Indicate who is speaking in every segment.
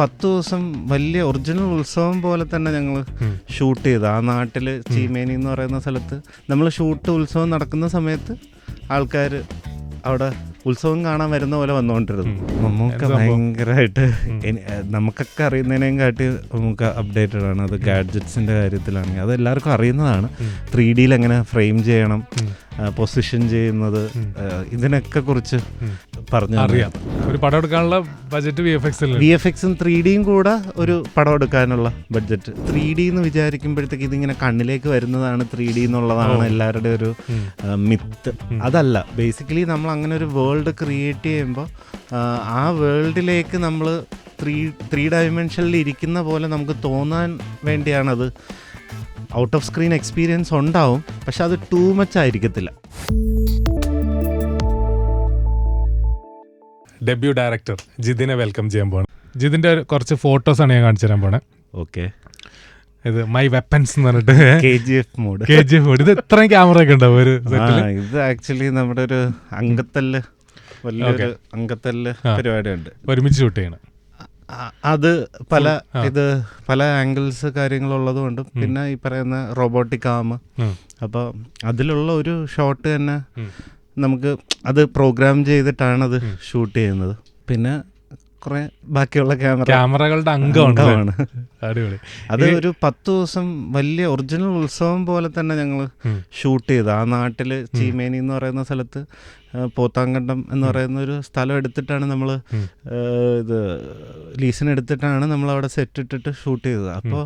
Speaker 1: പത്ത് ദിവസം വലിയ ഒറിജിനൽ ഉത്സവം പോലെ തന്നെ ഞങ്ങൾ ഷൂട്ട് ചെയ്തു. ആ നാട്ടിൽ ചീമേനി എന്ന് പറയുന്ന സ്ഥലത്ത് നമ്മൾ ഷൂട്ട് ഉത്സവം നടക്കുന്ന സമയത്ത് ആൾക്കാർ അവിടെ ഉത്സവം കാണാൻ വരുന്ന പോലെ വന്നുകൊണ്ടിരുന്നു. നമുക്ക് ഭയങ്കരമായിട്ട് നമുക്കൊക്കെ അറിയുന്നതിനേയും കാട്ടി നമുക്ക് അപ്ഡേറ്റഡ് ആണ്. അത് ഗാഡ്ജറ്റ്സിന്റെ കാര്യത്തിലാണെങ്കിൽ അത് എല്ലാവർക്കും അറിയുന്നതാണ്. ത്രീ ഡിയിൽ എങ്ങനെ ഫ്രെയിം ചെയ്യണം പൊസിഷൻ ചെയ്യുന്നത് ഇതിനൊക്കെ കുറിച്ച് പറഞ്ഞു
Speaker 2: അറിയാം. ഒരു പടം എടുക്കാനുള്ള budget V F X
Speaker 1: V F എക്സും ത്രീ ഡിയും കൂടെ ഒരു പടം എടുക്കാനുള്ള ബഡ്ജറ്റ് ത്രീ ഡി എന്ന് വിചാരിക്കുമ്പോഴത്തേക്ക് ഇതിങ്ങനെ കണ്ണിലേക്ക് വരുന്നതാണ് ത്രീ ഡി എന്നുള്ളതാണ് എല്ലാവരുടെ ഒരു മിത്ത് അതല്ല ബേസിക്കലി നമ്മൾ അങ്ങനെ ഒരു വേൾഡ് ക്രിയേറ്റ് ചെയ്യുമ്പോൾ ആ വേൾഡിലേക്ക് നമ്മൾ ത്രീ ത്രീ ഡയമെൻഷനിൽ ഇരിക്കുന്ന പോലെ നമുക്ക് തോന്നാൻ വേണ്ടിയാണത്. ഔട്ട് ഓഫ് സ്ക്രീൻ എക്സ്പീരിയൻസ് ഉണ്ടാവും പക്ഷെ അത് ടൂ മച്ച് ആയിരിക്കത്തില്ല.
Speaker 2: ഡെബ്യൂ ഡയറക്ടർ ജിതിനെ വെൽക്കം ചെയ്യാൻ പോകണം ജിതിന്റെ കുറച്ച് ഫോട്ടോസ് ആണ് ഞാൻ കാണിച്ചു തരാൻ പോണേ.
Speaker 1: ഓക്കെ
Speaker 2: ഇത് മൈ വെപ്പൻസ് എന്ന് പറഞ്ഞിട്ട്.
Speaker 1: K G F mode
Speaker 2: K G F ഇത് ഇത്രയും ക്യാമറ ഒക്കെ ഉണ്ടാവും ഒരു
Speaker 1: ഇത് ആക്ച്വലി നമ്മുടെ ഒരു അങ്കത്തല്ല് വലിയൊരു അങ്കത്തല്ല്. പരിപാടിയുണ്ട്.
Speaker 2: ഒരുമിച്ച് ഷൂട്ട് ചെയ്യണം.
Speaker 1: അത് പല ഇത് പല ആംഗിൾസ് കാര്യങ്ങളുള്ളത് കൊണ്ടും പിന്നെ ഈ പറയുന്ന റോബോട്ടിക് ആം
Speaker 2: അപ്പൊ
Speaker 1: അപ്പോൾ അതിലുള്ള ഒരു ഷോട്ട് തന്നെ. നമുക്ക് അത് പ്രോഗ്രാം ചെയ്തിട്ടാണ് അത് ഷൂട്ട് ചെയ്യുന്നത്. പിന്നെ കുറെ ബാക്കിയുള്ള ക്യാമറ
Speaker 2: ക്യാമറകളുടെ അംഗമാണ്. അടിപൊളി.
Speaker 1: അത് ഒരു പത്ത് ദിവസം വലിയ ഒറിജിനൽ ഉത്സവം പോലെ തന്നെ ഞങ്ങൾ ഷൂട്ട് ചെയ്തു. ആ നാട്ടിൽ ചീമേനി എന്ന് പറയുന്ന സ്ഥലത്ത് പോത്താങ്കണ്ടം എന്ന് പറയുന്ന ഒരു സ്ഥലം എടുത്തിട്ടാണ് നമ്മൾ ഇത് ലീസിനെടുത്തിട്ടാണ് നമ്മൾ അവിടെ സെറ്റ് ഇട്ടിട്ട് ഷൂട്ട് ചെയ്തത്. അപ്പോൾ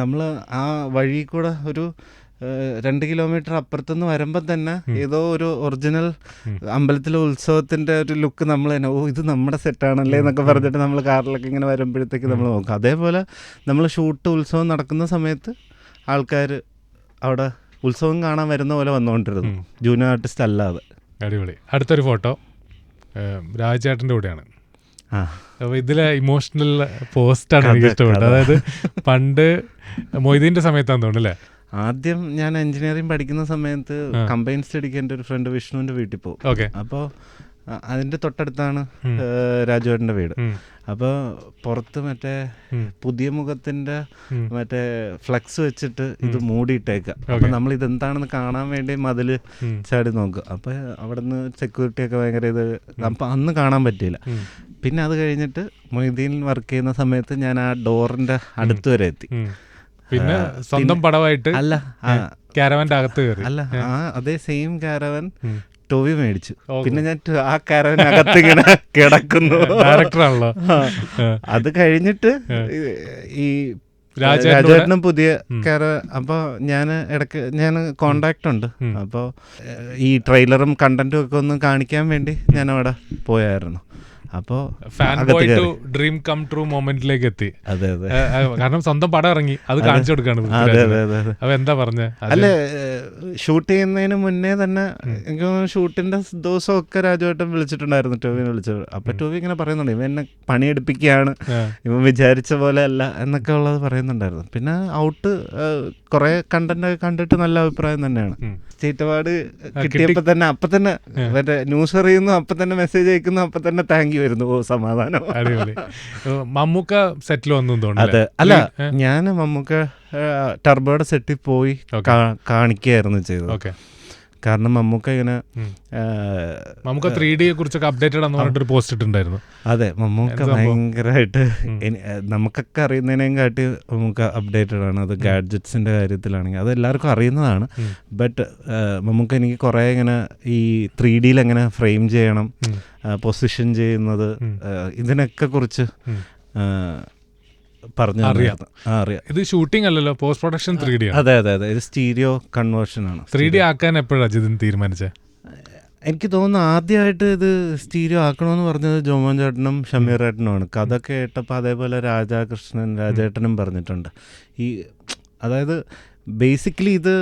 Speaker 1: നമ്മൾ ആ വഴി കൂടെ ഒരു രണ്ട് കിലോമീറ്റർ അപ്പുറത്തുനിന്ന് വരുമ്പം തന്നെ ഏതോ ഒരു ഒറിജിനൽ അമ്പലത്തിലെ ഉത്സവത്തിന്റെ ഒരു ലുക്ക് നമ്മൾ തന്നെ ഓ ഇത് നമ്മുടെ സെറ്റാണല്ലേ? എന്നൊക്കെ പറഞ്ഞിട്ട് നമ്മൾ കാറിലൊക്കെ ഇങ്ങനെ വരുമ്പോഴത്തേക്ക് നമ്മൾ നോക്കും. അതേപോലെ നമ്മൾ ഷൂട്ട് ഉത്സവം നടക്കുന്ന സമയത്ത് ആൾക്കാർ അവിടെ ഉത്സവം കാണാൻ വരുന്ന പോലെ വന്നുകൊണ്ടിരുന്നു. ജൂനിയർ ആർട്ടിസ്റ്റ് അല്ലാതെ.
Speaker 2: അടിപൊളി. അടുത്തൊരു ഫോട്ടോ രാജേട്ടന്റെ കൂടെയാണ്.
Speaker 1: ആ.
Speaker 2: അപ്പോൾ ഇതിലെ ഇമോഷണൽ പോസ്റ്റാണ് എനിക്ക് ഇഷ്ടപ്പെട്ടത്. അതായത് പണ്ട് മൊയ്തീന്റെ സമയത്താന്ന് തോന്നുന്നു അല്ലേ?
Speaker 1: ആദ്യം ഞാൻ എഞ്ചിനീയറിംഗ് പഠിക്കുന്ന സമയത്ത് കമ്പൈൻ സ്റ്റഡിക്ക് എന്റെ ഒരു ഫ്രണ്ട് വിഷ്ണുവിന്റെ വീട്ടിൽ പോകും അപ്പോൾ അതിന്റെ തൊട്ടടുത്താണ് രാജുവേട്ടന്റെ വീട്. അപ്പോൾ പുറത്ത് മറ്റേ പുതിയ മുഖത്തിന്റെ മറ്റേ ഫ്ലക്സ് വെച്ചിട്ട് ഇത് മൂടിയിട്ടേക്കാം. അപ്പം നമ്മൾ ഇതെന്താണെന്ന് കാണാൻ വേണ്ടി മതിൽ ചാടി നോക്കുക. അപ്പോൾ അവിടെ നിന്ന് സെക്യൂരിറ്റി ഒക്കെ ഭയങ്കര ഇത് അപ്പം അന്ന് കാണാൻ പറ്റിയില്ല. പിന്നെ അത് കഴിഞ്ഞിട്ട് മൊയ്തീൻ വർക്ക് ചെയ്യുന്ന സമയത്ത് ഞാൻ ആ ഡോറിന്റെ അടുത്ത് വരെ എത്തി.
Speaker 2: പിന്നെ സ്വന്തം പടവായിട്ട്
Speaker 1: അല്ല ആ,
Speaker 2: ക്യാരവന്റെ അകത്ത് കയറി.
Speaker 1: അല്ല അതേ സെയിം കാരവൻ ടോവി മേടിച്ചു. പിന്നെ ഞാൻ ആ കാരവനകത്ത് ഇങ്ങനെ കിടക്കുന്നു.
Speaker 2: ഡയറക്ടറാണല്ലോ.
Speaker 1: അത് കഴിഞ്ഞിട്ട് ഈ- ഈ രാജേട്ടനും പുതിയ കാര അപ്പോൾ ഞാൻ ഇടയ്ക്ക് ഞാൻ കോണ്ടാക്ട് ഉണ്ട്. അപ്പോൾ ഈ ട്രെയിലറും കണ്ടന്റും ഒക്കെ ഒന്ന് കാണിക്കാൻ വേണ്ടി ഞാൻ അവിടെ പോയായിരുന്നു. അപ്പോൾ
Speaker 2: fan boy to dream come true മൊമെന്റിലേക്ക് എത്തി.
Speaker 1: അതെ അതെ.
Speaker 2: കാരണം സ്വന്തം പടം ഇറങ്ങി. അത് കാണിച്ചു കൊടുക്കാണ്
Speaker 1: അതെ അതെ അതെ
Speaker 2: അപ്പൊ എന്താ പറഞ്ഞ?
Speaker 1: അല്ല ഷൂട്ട് ചെയ്യുന്നതിന് മുന്നേ തന്നെ എനിക്ക് തോന്നുന്നു ഷൂട്ടിന്റെ ദിവസമൊക്കെ രാജുവേട്ടൻ വിളിച്ചിട്ടുണ്ടായിരുന്നു ടോവിനെ വിളിച്ചത്. അപ്പൊ ടോവി ഇങ്ങനെ പറയുന്നുണ്ട് ഇവൻ എന്നെ പണിയെടുപ്പിക്കുകയാണ്. ഇവൻ വിചാരിച്ച പോലെ അല്ല എന്നൊക്കെ ഉള്ളത് പറയുന്നുണ്ടായിരുന്നു. പിന്നെ ഔട്ട് കുറെ കണ്ടന്റ് ഒക്കെ കണ്ടിട്ട് നല്ല അഭിപ്രായം തന്നെയാണ്. സ്റ്റേറ്റ് അവാർഡ് കിട്ടിയപ്പോ തന്നെ അപ്പൊ തന്നെ മറ്റേ ന്യൂസ് അറിയുന്നു അപ്പൊ തന്നെ മെസ്സേജ് അയക്കുന്നു അപ്പൊ തന്നെ താങ്ക് യു വരുന്നു. ഓ സമാധാനം.
Speaker 2: അടിപൊളി. മമ്മൂക്ക സെറ്റിൽ വന്നു
Speaker 1: അതെ. അല്ല? ഞാൻ മമ്മൂക്ക ടർബോയുടെ സെറ്റിൽ പോയി കാണിക്കുകയായിരുന്നു ചെയ്തത്.
Speaker 2: ഓക്കെ.
Speaker 1: കാരണം മമ്മൂക്ക ഇങ്ങനെ
Speaker 2: മമ്മൂക്ക ത്രീ ഡിയെ കുറിച്ചൊക്കെ അപ്ഡേറ്റഡ് ആണെന്ന് പറഞ്ഞിട്ട് ഒരു പോസ്റ്റ് ഇട്ടുണ്ടായിരുന്നു
Speaker 1: അതെ മമ്മൂക്ക ഭയങ്കരമായിട്ട് നമുക്കൊക്കെ അറിയുന്നതിനേയും കാട്ടി മമ്മൂക്ക അപ്ഡേറ്റഡ് ആണ്. അത് ഗാഡ്ജറ്റ്സിന്റെ കാര്യത്തിലാണെങ്കിൽ അത് എല്ലാവർക്കും അറിയുന്നതാണ്. ബട്ട് മമ്മൂക്ക എനിക്ക് കുറേ ഇങ്ങനെ ഈ ത്രീ ഡിയിൽ എങ്ങനെ ഫ്രെയിം ചെയ്യണം പൊസിഷൻ ചെയ്യുന്നത് ഇതിനൊക്കെ കുറിച്ച് പറഞ്ഞു
Speaker 2: അറിയാം.
Speaker 1: ആ അറിയാം.
Speaker 2: ഇത് ഷൂട്ടിംഗ് അല്ലല്ലോ പോസ്റ്റ് പ്രൊഡക്ഷൻ ത്രീ ഡി
Speaker 1: അതെ അതെ അതെ. ഇത് സ്റ്റീരിയോ കൺവേർഷൻ ആണ്.
Speaker 2: ത്രീ ഡി ആക്കാൻ എപ്പോഴാണ് അജിതൻ തീരുമാനിച്ചത്
Speaker 1: എനിക്ക് തോന്നുന്നു ആദ്യമായിട്ട് ഇത് സ്റ്റീരിയോ ആക്കണമെന്ന് പറഞ്ഞത് ജോമോൻ ചേട്ടനും ഷമീർ ഏട്ടനുമാണ്. കഥ കേട്ടപ്പോൾ അതേപോലെ രാജാകൃഷ്ണൻ രാജേട്ടനും പറഞ്ഞിട്ടുണ്ട്. ഈ അതായത് ബേസിക്കലി ഇത്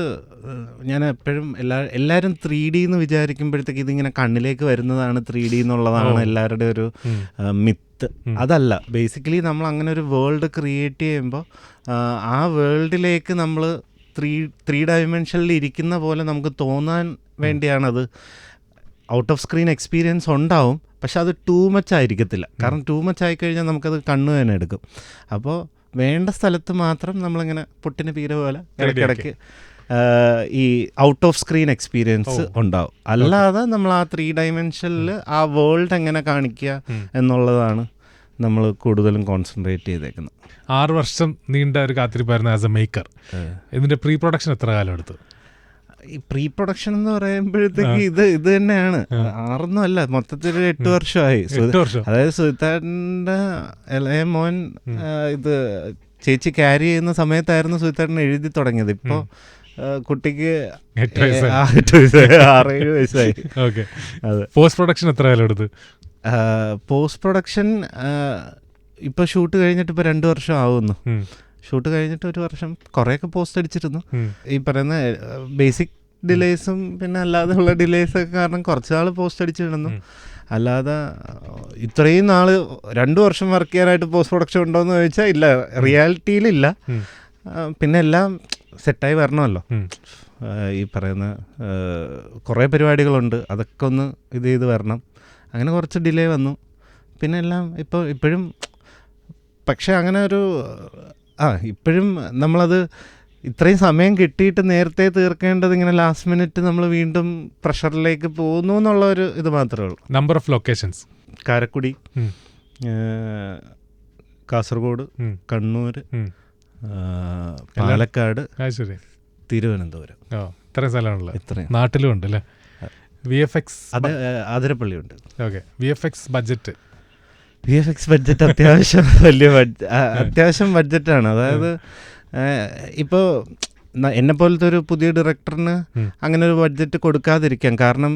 Speaker 1: ഞാൻ എപ്പോഴും എല്ലാ എല്ലാവരും ത്രീ ഡി എന്ന് വിചാരിക്കുമ്പോഴത്തേക്ക് ഇതിങ്ങനെ കണ്ണിലേക്ക് വരുന്നതാണ് ത്രീ ഡി എന്നുള്ളതാണ് എല്ലാവരുടെ ഒരു മിത്ത്. അതല്ല. ബേസിക്കലി നമ്മൾ അങ്ങനെ ഒരു വേൾഡ് ക്രിയേറ്റ് ചെയ്യുമ്പോൾ ആ വേൾഡിലേക്ക് നമ്മൾ ത്രീ ത്രീ ഡയമെൻഷനിൽ ഇരിക്കുന്ന പോലെ നമുക്ക് തോന്നാൻ വേണ്ടിയാണത്. ഔട്ട് ഓഫ് സ്ക്രീൻ എക്സ്പീരിയൻസ് ഉണ്ടാവും. പക്ഷെ അത് ടൂ മച്ച് ആയിരിക്കത്തില്ല. കാരണം ടൂ മച്ച് ആയിക്കഴിഞ്ഞാൽ നമുക്കത് കണ്ണു തന്നെ എടുക്കും. അപ്പോൾ വേണ്ട സ്ഥലത്ത് മാത്രം നമ്മളിങ്ങനെ പൊട്ടിന് പീര പോലെ ഇടയ്ക്കിടയ്ക്ക് ഈ ഔട്ട് ഓഫ് സ്ക്രീൻ എക്സ്പീരിയൻസ് ഉണ്ടാവും. അല്ലാതെ നമ്മൾ ആ ത്രീ ഡയമെൻഷനിൽ ആ വേൾഡ് എങ്ങനെ കാണിക്കുക എന്നുള്ളതാണ് നമ്മൾ കൂടുതലും കോൺസെൻട്രേറ്റ് ചെയ്തേക്കുന്നത്.
Speaker 2: ആറ് വർഷം നീണ്ട ഒരു കാത്തിരിപ്പായിരുന്നു ആസ് എ മേക്കർ ഇതിന്റെ പ്രീ പ്രൊഡക്ഷൻ എത്ര കാലം എടുത്തു?
Speaker 1: ഈ പ്രീ പ്രൊഡക്ഷൻ എന്ന് പറയുമ്പോഴത്തേക്ക് ഇത് ഇത് തന്നെയാണ്. ആറൊന്നും അല്ല മൊത്തത്തിൽ എട്ട് വർഷമായി. അതായത് സുൽത്താന്റെ ഇളയ മോൻ ഇത് ചേച്ചി ക്യാരി ചെയ്യുന്ന സമയത്തായിരുന്നു സുൽത്താൻ എഴുതി തുടങ്ങിയത്. ഇപ്പോൾ കുട്ടിക്ക്
Speaker 2: വയസ്സായി.
Speaker 1: ആ, വയസ്സായി.
Speaker 2: ഓക്കെ.
Speaker 1: അതെ.
Speaker 2: പോസ്റ്റ് പ്രൊഡക്ഷൻ എത്ര കാലം എടുത്ത്?
Speaker 1: പോസ്റ്റ് പ്രൊഡക്ഷൻ ഇപ്പൊ ഷൂട്ട് കഴിഞ്ഞിട്ട് ഇപ്പൊ രണ്ടു വർഷം ആവുന്നു. ഷൂട്ട് കഴിഞ്ഞിട്ട് ഒരു വർഷം കുറേയൊക്കെ പോസ്റ്റ് അടിച്ചിരുന്നു. ഈ പറയുന്ന ബേസിക് ഡിലേസും പിന്നെ അല്ലാതെ ഉള്ള ഡിലേസ് ഒക്കെ കാരണം കുറച്ച് നാൾ പോസ്റ്റ് അടിച്ചിടുന്നു അല്ലാതെ ഇത്രയും നാൾ രണ്ടു വർഷം വർക്ക് ചെയ്യാനായിട്ട് പോസ്റ്റ് പ്രൊഡക്ഷൻ ഉണ്ടോ എന്ന് ചോദിച്ചാൽ ഇല്ല റിയാലിറ്റിയിലില്ല പിന്നെ എല്ലാം സെറ്റായി വരണമല്ലോ. ഈ പറയുന്ന കുറേ പരിപാടികളുണ്ട്. അതൊക്കെ ഒന്ന് ഇത് ചെയ്ത് വരണം. അങ്ങനെ കുറച്ച് ഡിലേ വന്നു. പിന്നെ എല്ലാം ഇപ്പോൾ ഇപ്പോഴും പക്ഷേ അങ്ങനെ ഒരു ആ ഇപ്പോഴും നമ്മളത് ഇത്രയും സമയം കിട്ടിയിട്ട് നേരത്തെ തീർക്കേണ്ടത് ഇങ്ങനെ ലാസ്റ്റ് മിനിറ്റ് നമ്മൾ വീണ്ടും പ്രഷറിലേക്ക് പോകുന്നു എന്നുള്ള ഒരു ഇത് മാത്രമേ ഉള്ളൂ.
Speaker 2: Number of locations
Speaker 1: Karaikudi Kasaragod Kannur Palakkad
Speaker 2: ശരി
Speaker 1: തിരുവനന്തപുരം.
Speaker 2: ഓ ഇത്രയും സ്ഥലമാണല്ലോ
Speaker 1: ഇത്രയും.
Speaker 2: നാട്ടിലും ഉണ്ട് അല്ലേ? വി എഫ് എക്സ്
Speaker 1: അത് ആതിരപ്പള്ളിയുണ്ട്.
Speaker 2: Okay. V F X budget.
Speaker 1: V F X budget അത്യാവശ്യം വലിയ അത്യാവശ്യം ബഡ്ജറ്റാണ്. അതായത് ഇപ്പോൾ എന്നെ പോലത്തെ ഒരു പുതിയ ഡയറക്ടറിന് അങ്ങനെ ഒരു ബഡ്ജറ്റ് കൊടുക്കാതിരിക്കാം. കാരണം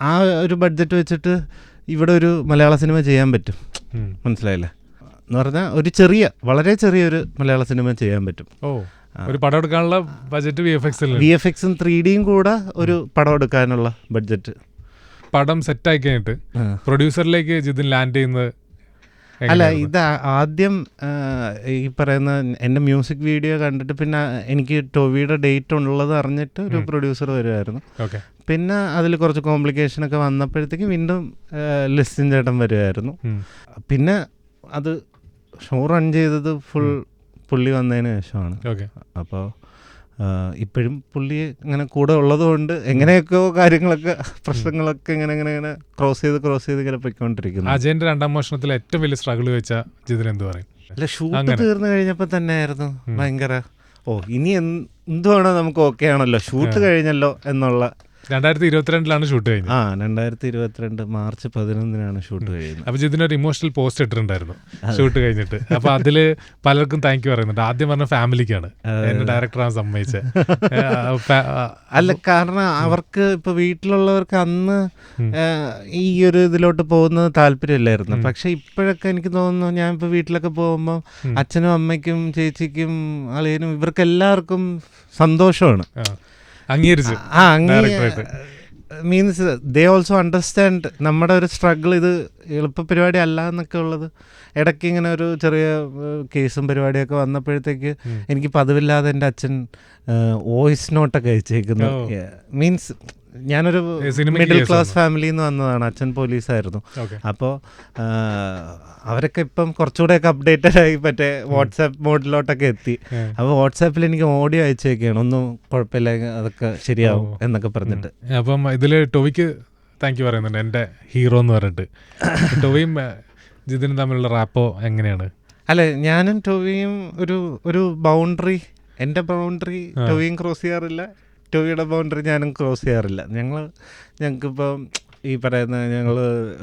Speaker 1: ആ ഒരു ബഡ്ജറ്റ് വെച്ചിട്ട് ഇവിടെ ഒരു മലയാള സിനിമ ചെയ്യാൻ പറ്റും. മനസ്സിലായില്ലേ? എന്ന് പറഞ്ഞാൽ ഒരു ചെറിയ വളരെ ചെറിയൊരു മലയാള സിനിമ ചെയ്യാൻ പറ്റും.
Speaker 2: ഓ ഒരു പടം എടുക്കാനുള്ള ബഡ്ജറ്റ് വി എഫ് എക്സിൽ
Speaker 1: വി എഫ് എക്സും ത്രീ ഡിയും കൂടെ ഒരു പടം എടുക്കാനുള്ള ബഡ്ജറ്റ്
Speaker 2: പടം സെറ്റ് ആയി കഴിഞ്ഞിട്ട് പ്രൊഡ്യൂസറിലേക്ക് ജിതിൻ ലാൻഡ് ചെയ്യുന്നത്
Speaker 1: അല്ല? ഇത് ആദ്യം ഈ പറയുന്ന എന്റെ മ്യൂസിക് വീഡിയോ കണ്ടിട്ട് പിന്നെ എനിക്ക് ടോവിയുടെ ഡേറ്റ് ഉള്ളത് അറിഞ്ഞിട്ട് ഒരു പ്രൊഡ്യൂസർ വരുമായിരുന്നു
Speaker 2: ഓക്കെ
Speaker 1: പിന്നെ അതിൽ കുറച്ച് കോംപ്ലിക്കേഷൻ ഒക്കെ വന്നപ്പോഴത്തേക്ക് വീണ്ടും ലിസ്റ്റിൻ ചേട്ടൻ വരുമായിരുന്നു പിന്നെ അത് ഷോ റൺ ചെയ്തത് ഫുൾ പുള്ളി വന്നതിന് ശേഷമാണ്.
Speaker 2: ഓക്കെ.
Speaker 1: അപ്പോൾ ഇപ്പോഴും പുള്ളി ഇങ്ങനെ കൂടെ ഉള്ളതുകൊണ്ട് എങ്ങനെയൊക്കെയോ കാര്യങ്ങളൊക്കെ പ്രശ്നങ്ങളൊക്കെ ഇങ്ങനെ ഇങ്ങനെ ഇങ്ങനെ ക്രോസ് ചെയ്ത് ക്രോസ് ചെയ്ത് ഇങ്ങനെ പൊയ്ക്കൊണ്ടിരിക്കുന്നു.
Speaker 2: അജയന്റെ രണ്ടാം മോഷണത്തിൽ ഏറ്റവും വലിയ സ്ട്രഗിൾ വെച്ച ജിതിൻ എന്ത് പറയും?
Speaker 1: അല്ല ഷൂട്ട് തീർന്നു കഴിഞ്ഞപ്പോൾ തന്നെ ആയിരുന്നു. ഭയങ്കര ഓ ഇനി എന്ത് എന്തുവാണോ നമുക്ക് ഓക്കെ ആണല്ലോ. ഷൂട്ട് കഴിഞ്ഞല്ലോ എന്നുള്ള
Speaker 2: രണ്ടായിരത്തി ഇരുപത്തിരണ്ടിലാണ് ഷൂട്ട് കഴിഞ്ഞത്.
Speaker 1: ആ രണ്ടായിരത്തി ഇരുപത്തിരണ്ട് മാർച്ച് പതിനൊന്നിനാണ് ഷൂട്ട് കഴിയുന്നത്
Speaker 2: അപ്പോൾ ഇതിനൊരു ഇമോഷണൽ പോസ്റ്റ് ഇട്ടിട്ടുണ്ടായിരുന്നു. ഷൂട്ട് കഴിഞ്ഞിട്ട്. അപ്പോൾ അതിൽ പലർക്കും താങ്ക് യു പറയുന്നുണ്ട്. ആദ്യം പറഞ്ഞ ഫാമിലിക്കാണ്. എന്നെ ഡയറക്ടറാണ് സമ്മതിച്ചത്
Speaker 1: അല്ല കാരണം അവർക്ക് ഇപ്പൊ വീട്ടിലുള്ളവർക്ക് അന്ന് ഈ ഒരു ഇതിലോട്ട് പോകുന്നത് താല്പര്യമില്ലായിരുന്നു. പക്ഷേ ഇപ്പോഴൊക്കെ എനിക്ക് തോന്നുന്നു ഞാൻ ഇപ്പൊ വീട്ടിലൊക്കെ പോകുമ്പോൾ അച്ഛനും അമ്മയ്ക്കും ചേച്ചിക്കും അളിയനും ഇവർക്ക് എല്ലാവർക്കും സന്തോഷമാണ്
Speaker 2: അംഗീകരിച്ചു.
Speaker 1: ആ മീൻസ് ദേ ഓൾസോ അണ്ടർസ്റ്റാൻഡ് നമ്മുടെ ഒരു സ്ട്രഗിൾ ഇത് എളുപ്പ പരിപാടി അല്ല എന്നൊക്കെ ഉള്ളത്. ഇടയ്ക്ക് ഇങ്ങനെ ഒരു ചെറിയ കേസും പരിപാടിയൊക്കെ വന്നപ്പോഴത്തേക്ക് എനിക്ക് പതിവില്ലാതെ എന്റെ അച്ഛൻ വോയിസ് നോട്ടൊക്കെ അയച്ചേക്കുന്നു. മീൻസ് ഞാനൊരു മിഡിൽ ക്ലാസ്
Speaker 2: ഫാമിലിന്ന്
Speaker 1: ഫാമിലിയിൽ നിന്ന് വന്നതാണ് അച്ഛൻ പോലീസായിരുന്നു. അപ്പോൾ അവരൊക്കെ ഇപ്പം കുറച്ചുകൂടെയൊക്കെ അപ്ഡേറ്റഡ് ആയി മറ്റേ വാട്സാപ്പ് മോഡിലോട്ടൊക്കെ എത്തി. അപ്പോൾ വാട്സാപ്പിൽ എനിക്ക് ഓഡിയോ അയച്ചേക്കാണ് ഒന്നും കുഴപ്പമില്ല അതൊക്കെ ശരിയാവും എന്നൊക്കെ പറഞ്ഞിട്ട്.
Speaker 2: അപ്പം ഇതിൽ ടോവിക്ക് താങ്ക് യു പറയുന്നുണ്ട് എന്റെ ഹീറോ എന്ന് പറഞ്ഞിട്ട്. ടോവിയും ജിതിനും തമ്മിലുള്ള റാപ്പോ എങ്ങനെയാണ്?
Speaker 1: അല്ല ഞാനും ടോവിയും ഒരു ഒരു ബൗണ്ടറി എന്റെ ബൗണ്ടറി ടോവിയും ക്രോസ് ചെയ്യാറില്ല. ടൊവിയുടെ ബൗണ്ടറി ഞാനും ക്രോസ് ചെയ്യാറില്ല. ഞങ്ങൾ ഞങ്ങൾക്കിപ്പോൾ ഈ പറയുന്ന ഞങ്ങൾ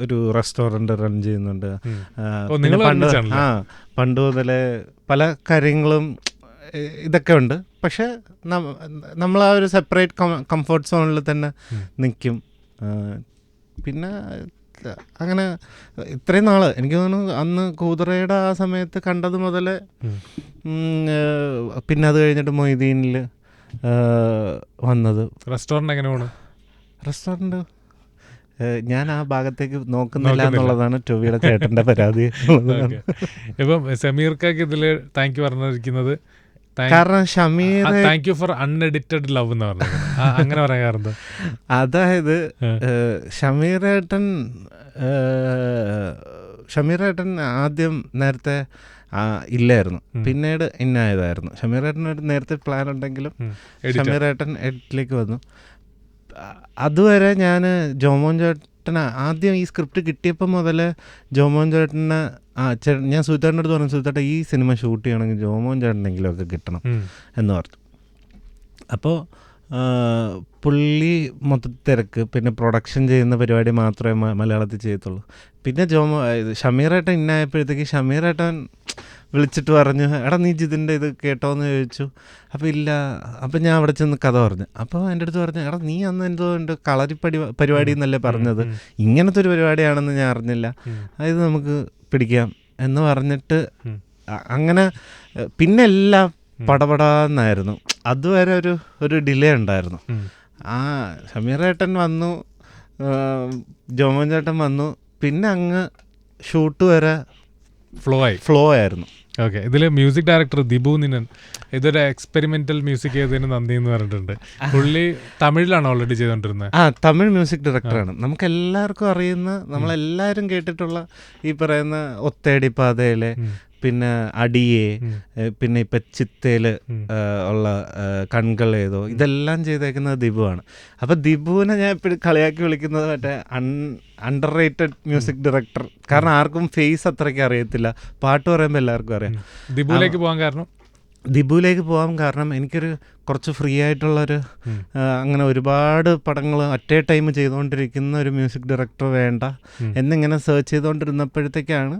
Speaker 1: ഒരു റെസ്റ്റോറന്റ് റൺ ചെയ്യുന്നുണ്ട്. പണ്ട് ആ പണ്ട് മുതലേ പല കാര്യങ്ങളും ഇതൊക്കെ ഉണ്ട്. പക്ഷെ നമ്മൾ ആ ഒരു സെപ്പറേറ്റ് കംഫർട്ട് സോണിൽ തന്നെ നിൽക്കും പിന്നെ അങ്ങനെ ഇത്രയും നാൾ. എനിക്ക് തോന്നുന്നു അന്ന് കൂതറയുടെ ആ സമയത്ത് കണ്ടത് മുതലേ പിന്നെ അത് കഴിഞ്ഞിട്ട് മൊയ്തീനിൽ വന്നത്.
Speaker 2: റെസ്റ്റോറന്റ് എങ്ങനെ പോണു?
Speaker 1: റെസ്റ്റോറന്റ് ഞാൻ ആ ഭാഗത്തേക്ക് നോക്കുന്നില്ല. എന്നുള്ളതാണ് ടൊവിയുടെ ചേട്ടന്റെ പരാതി
Speaker 2: ഇപ്പം സമീർക്കാക്ക് ഇതിൽ താങ്ക് യു പറഞ്ഞിരിക്കുന്നത്.
Speaker 1: കാരണം Shameer
Speaker 2: thank you for unedited love എന്ന് പറഞ്ഞത്. അങ്ങനെ പറയാറുണ്ട്
Speaker 1: അതായത്
Speaker 2: ഷമീർ
Speaker 1: ഏട്ടൻ ഷമീറേട്ടൻ ഏട്ടൻ ആദ്യം നേരത്തെ ഇല്ലായിരുന്നു. പിന്നീട് ഇന്നായതായിരുന്നു. ഷമീറേട്ടൻ ഒരു നേരത്തെ പ്ലാൻ ഉണ്ടെങ്കിലും ഷമീറേട്ടൻ എഡിറ്റിലേക്ക് വന്നു. അതുവരെ ഞാൻ ജോമോൻ ചേട്ടന് ആദ്യം ഈ സ്ക്രിപ്റ്റ് കിട്ടിയപ്പോൾ മുതൽ ജോമോൻ ചേട്ടനെ ആ ചേ ഞാൻ സുഹൃത്തേട്ടന്റെ അടുത്ത് പറഞ്ഞു സുഹൃത്തേട്ട ഈ സിനിമ ഷൂട്ട് ചെയ്യണമെങ്കിൽ ജോമോൻ ചേട്ടനെങ്കിലും ഒക്കെ കിട്ടണം എന്ന് പറഞ്ഞു. അപ്പോൾ പുള്ളി മൊത്തത്തിൽ തിരക്ക്. പിന്നെ പ്രൊഡക്ഷൻ ചെയ്യുന്ന പരിപാടി മാത്രമേ മലയാളത്തിൽ ചെയ്യത്തുള്ളൂ. പിന്നെ ജോമോ ഇത് ഷമീറേട്ടൻ ഇന്നായപ്പോഴത്തേക്ക് ഷമീറേട്ടൻ വിളിച്ചിട്ട് പറഞ്ഞു എടാ നീ ജിതിന്റെ ഇത് കേട്ടോ എന്ന് ചോദിച്ചു. അപ്പോൾ ഇല്ല അപ്പോൾ ഞാൻ അവിടെ ചെന്ന് കഥ പറഞ്ഞു. അപ്പോൾ എന്റെ അടുത്ത് പറഞ്ഞു എടാ നീ അന്ന് എന്തോ ഉണ്ട് കളരിപ്പടി പരിപാടി എന്നല്ലേ പറഞ്ഞത്. ഇങ്ങനത്തെ ഒരു പരിപാടിയാണെന്ന് ഞാൻ അറിഞ്ഞില്ല. അത് നമുക്ക് പിടിക്കാം. എന്ന് പറഞ്ഞിട്ട്. അങ്ങനെ പിന്നെ എല്ലാം പടപടാന്നായിരുന്നു. അതുവരെ ഒരു ഒരു ഡിലേ ഉണ്ടായിരുന്നു. ആ ഷമീറേട്ടൻ വന്നു ജോമോൻ ചേട്ടൻ വന്നു. പിന്നെ അങ്ങ് ഷൂട്ട് വരെ
Speaker 2: ഫ്ലോ ആയി.
Speaker 1: ഫ്ലോ ആയിരുന്നു.
Speaker 2: ഓക്കെ ഇതിൽ മ്യൂസിക് ഡയറക്ടർ ദിബു നിനൻ ഇതൊരു എക്സ്പെരിമെന്റൽ മ്യൂസിക് ചെയ്തതിന് നന്ദി എന്ന് പറഞ്ഞിട്ടുണ്ട്. പുള്ളി തമിഴിലാണ് ഓൾറെഡി ചെയ്തോണ്ടിരുന്നത്
Speaker 1: ആ തമിഴ് മ്യൂസിക് ഡയറക്ടറാണ് നമുക്ക് എല്ലാവർക്കും അറിയുന്ന നമ്മളെല്ലാവരും കേട്ടിട്ടുള്ള ഈ പറയുന്ന ഒത്തേടി പാതയിലെ. പിന്നെ അടിയെ പിന്നെ ഇപ്പം ചിത്തയിൽ ഉള്ള കൺകൾ ഏതോ ഇതെല്ലാം ചെയ്തേക്കുന്നത് ദിബുവാണ് അപ്പോൾ ദിബുവിനെ ഞാൻ എപ്പോഴും കളിയാക്കി വിളിക്കുന്നത് മറ്റേ un underrated music director കാരണം ആർക്കും ഫേസ് അത്രയ്ക്ക് അറിയത്തില്ല. പാട്ട് പറയുമ്പോൾ എല്ലാവർക്കും അറിയാം.
Speaker 2: ദിബുവിലേക്ക് പോകാൻ കാരണം?
Speaker 1: ദിബുവിലേക്ക് പോകാൻ കാരണം എനിക്കൊരു കുറച്ച് ഫ്രീ ആയിട്ടുള്ളൊരു. അങ്ങനെ ഒരുപാട് പടങ്ങൾ അറ്റേ ടൈം ചെയ്തുകൊണ്ടിരിക്കുന്ന ഒരു മ്യൂസിക് ഡയറക്ടർ വേണ്ട. എന്നിങ്ങനെ സെർച്ച് ചെയ്തുകൊണ്ടിരുന്നപ്പോഴത്തേക്കാണ്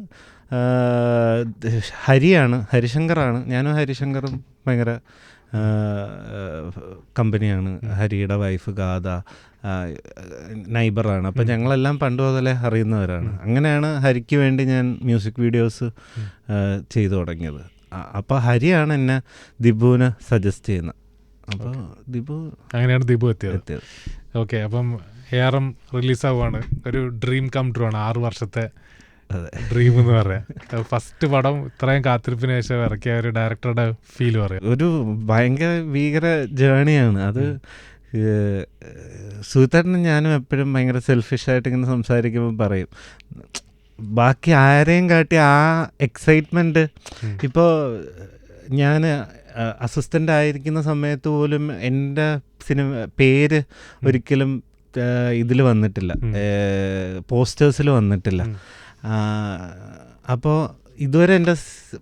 Speaker 1: ഹരിയാണ് ഹരിശങ്കറാണ്. ഞാനും ഹരിശങ്കറും ഭയങ്കര കമ്പനിയാണ്. ഹരിയുടെ വൈഫ് ഗാഥ ആ, നൈബറാണ്. അപ്പം ഞങ്ങളെല്ലാം പണ്ട് മുതലേ അറിയുന്നവരാണ്. അങ്ങനെയാണ് ഹരിക്ക് വേണ്ടി ഞാൻ മ്യൂസിക് വീഡിയോസ് ചെയ്തു തുടങ്ങിയത്. അപ്പോൾ ഹരിയാണ് എന്നെ ദിബുവിനെ സജസ്റ്റ് ചെയ്യുന്നത് അപ്പോൾ ദിബു
Speaker 2: അങ്ങനെയാണ് ദിബു എത്തിയത്.
Speaker 1: എത്തിയത്.
Speaker 2: ഓക്കെ അപ്പം എ ആർ എം റിലീസാവുകയാണ് ഒരു ഡ്രീം കം ട്രൂ ആണ്. ആറ് വർഷത്തെ ഡ്രീം എന്ന് പറയാം ഫസ്റ്റ് പടം ഇത്രയും കാത്തിരിപ്പിന് ശേഷം ഇറക്കിയ ഒരു ഡയറക്ടറുടെ ഫീൽ പറയാം.
Speaker 1: ഒരു ഭയങ്കര ഭീകര ജേണിയാണ് അത് സുഹൃത്തേട്ടനും ഞാനും എപ്പോഴും ഭയങ്കര സെൽഫിഷായിട്ട് ഇങ്ങനെ സംസാരിക്കുമ്പോൾ പറയും. ബാക്കി ആരെയും കാട്ടി ആ
Speaker 2: എക്സൈറ്റ്മെന്റ്
Speaker 1: ഇപ്പോൾ ഞാൻ അസിസ്റ്റന്റ് ആയിരിക്കുന്ന സമയത്ത് പോലും എന്റെ സിനിമ പേര് ഒരിക്കലും ഇതിൽ വന്നിട്ടില്ല. പോസ്റ്റേഴ്സിൽ വന്നിട്ടില്ല. അപ്പോൾ ഇതുവരെ എന്റെ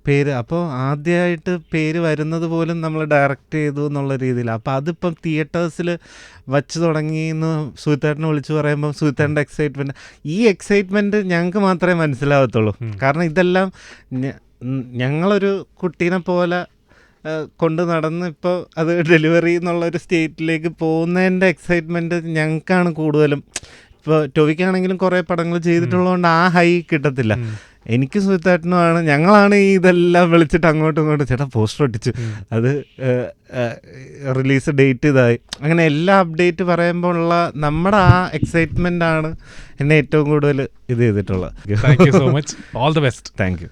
Speaker 1: പേര് അപ്പോൾ ആദ്യമായിട്ട് പേര് വരുന്നത് പോലും നമ്മൾ ഡയറക്റ്റ് ചെയ്തു എന്നുള്ള രീതിയിൽ അപ്പോൾ അതിപ്പം തിയേറ്റേഴ്സിൽ വച്ച് തുടങ്ങി എന്ന് സുഹൃത്തേട്ടനെ വിളിച്ച് പറയുമ്പോൾ സുഹൃത്തേട്ടന്റെ എക്സൈറ്റ്മെന്റ് ഈ എക്സൈറ്റ്മെന്റ് ഞങ്ങൾക്ക് മാത്രമേ മനസ്സിലാവത്തുള്ളൂ. കാരണം ഇതെല്ലാം ഞങ്ങളൊരു കുട്ടീനെ പോലെ കൊണ്ട് നടന്ന് ഇപ്പോൾ അത് ഡെലിവറി എന്നുള്ള ഒരു സ്റ്റേറ്റിലേക്ക് പോകുന്നതിന്റെ എക്സൈറ്റ്മെന്റ് ഞങ്ങൾക്കാണ് കൂടുതലും ഇപ്പോൾ ടോവിക്കാണെങ്കിലും കുറേ പടങ്ങൾ ചെയ്തിട്ടുള്ളതുകൊണ്ട് ആ ഹൈ കിട്ടത്തില്ല. എനിക്ക് സുഹൃത്തായിട്ടുമാണ് ഞങ്ങളാണ് ഈ ഇതെല്ലാം വിളിച്ചിട്ട് അങ്ങോട്ടും ഇങ്ങോട്ടും ചേട്ടാ പോസ്റ്റർ ഒട്ടിച്ചു. അത് റിലീസ് ഡേറ്റ് ഇതായി. അങ്ങനെ എല്ലാ അപ്ഡേറ്റ് പറയുമ്പോൾ ഉള്ള നമ്മുടെ ആ എക്സൈറ്റ്മെന്റ് ആണ് എന്നെ ഏറ്റവും കൂടുതൽ ഇത് ചെയ്തിട്ടുള്ളത്.
Speaker 2: Thank you so much all the best
Speaker 1: thank you